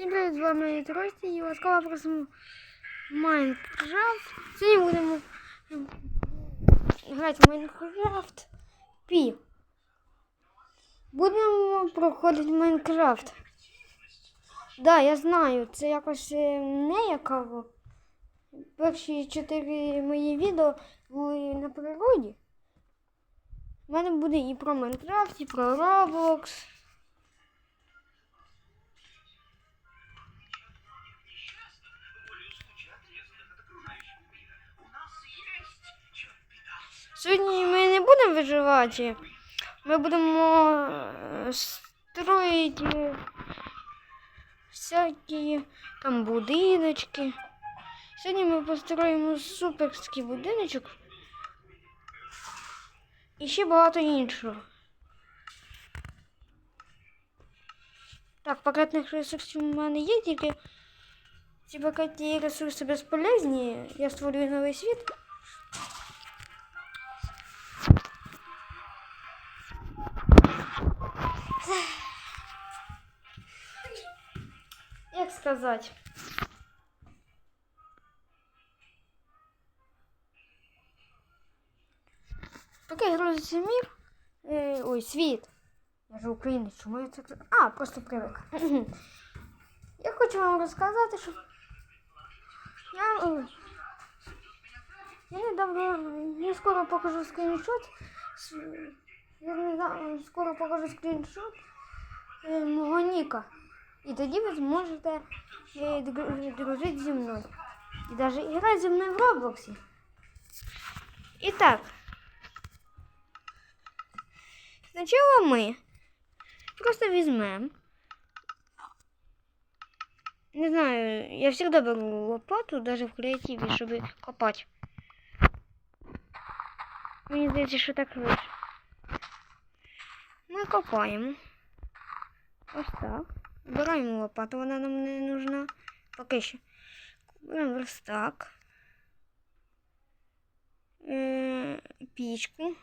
Всім привіт, з вами Трості і ласкаво просимо Майнкрафт. Сьогодні будемо м, грати в Майнкрафт Пі. Будемо проходити Майнкрафт. Да, я знаю, це якось е, не яково. Перші чотири мої відео були на природі. У мене буде і про Майнкрафт, і про Roblox. Виживати. Ми будемо е, строїти всякі там будиночки. Сьогодні ми построїмо суперський будиночок. І ще багато іншого. Так, пакетних ресурсів у мене є, тільки ці пакетні ресурси безполезні. Я створюю новий світ. Як сказати? Поки грузиться мір. Е, ой, світ. Я ж українець, чому я це? А, просто привик. Я хочу вам розказати, що я, е, я недавно, я скоро покажу скріншот. с- Я недавно, скоро покажу скріншот е, мого ніка. І тоді ви зможете е, дру- дружити зі мною. І навіть грати зі мною в Роблоксі. І так. Спочатку ми просто візьмемо. Не знаю, я всегда беру лопату, даже в креативі, щоб копати. Мені здається, що так легше. Ми копаємо. Ось так. Беремо лопату, вона нам не нужна. Поки що. Беремо верстак. Е, пічку.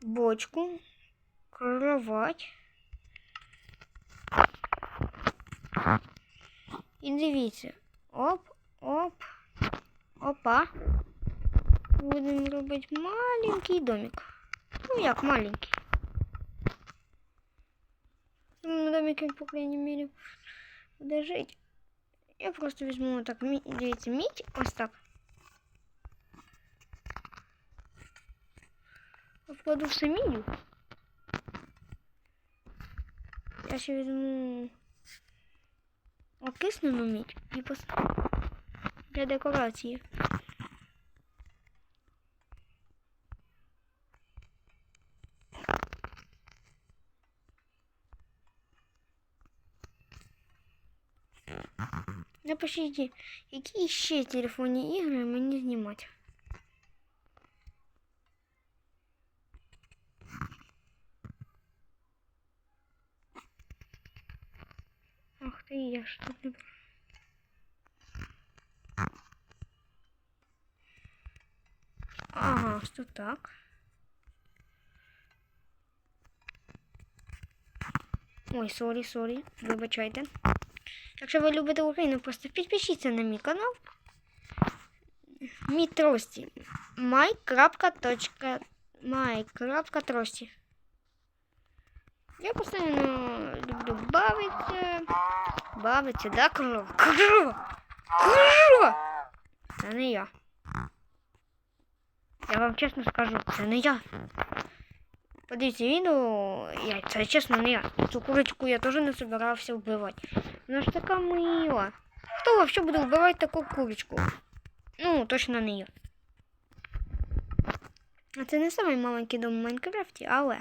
Бочку. Кровать. І дивіться. Оп, оп, опа. Будемо робити маленький домик. Ну як маленький. Ну, домик, по крайней мере, буде жити. Я просто візьму так, мі- дивіться, мідь, ось так. Вкладу все мідю. Я ще візьму окиснену мідь і поставлю для декорації. Напишіть, які ще телефонні ігри мені знімати. Ах ти, я ж тут не бачу. Ага, що так. Ой, сорі, сорі, вибачайте. Якщо ви любите Україну, просто підпишіться на мій канал. Мій трості. my.трості. Я постійно люблю бавитися. Бавитися, да, корова? Корова! Корова! Це не я. Я вам чесно скажу, це не я. Подивіться відео, я, це чесно не я. Цю курочку я теж не собирався вбивати. Вона ж така мила. Хто взагалі буде вбивати таку курочку? Ну, точно не я. А це не самий маленький дом в Майнкрафті, але.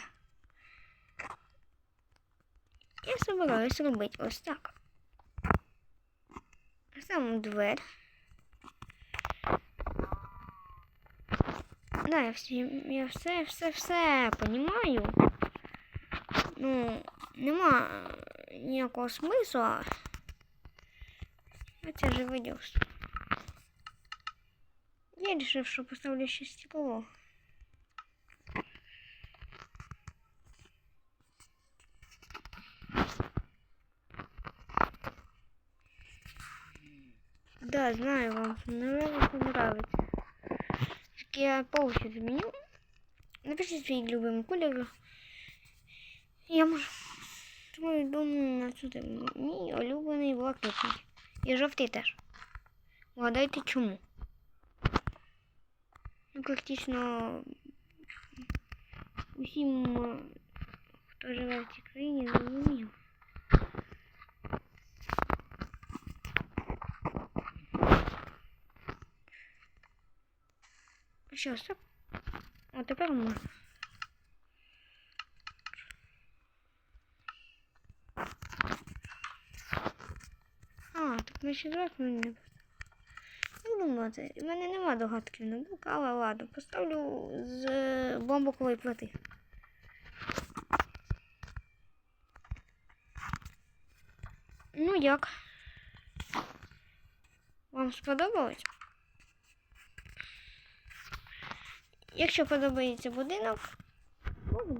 Я собираюсь робити ось так. Саму дверь. Да, я все, я все, все, все понимаю. Ну, нема никакого смысла. Хотя же выйдешь. Я решил, что поставлю еще стекло. Да, знаю, вам наверное понравится Так я повністю зміню. Напишіть свій любимий колір. Я можу свою думаю на цю тему. Мій улюблений блакитний. І жовтий теж. Вгадайте чому. Ну, практично усім, е, хто живе в цій країні, зрозумів. Що, стоп? О, тепер можна. А, так ми ще зверху не поставили. Не думати. У мене нема догадки на бук, але ладно, поставлю з е, бамбукової плити. Ну як? Вам сподобалось? Якщо подобається будинок,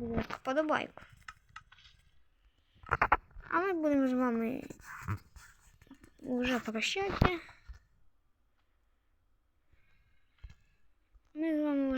можна подобайку. А ми будемо з вами вже прощати. Ми з вами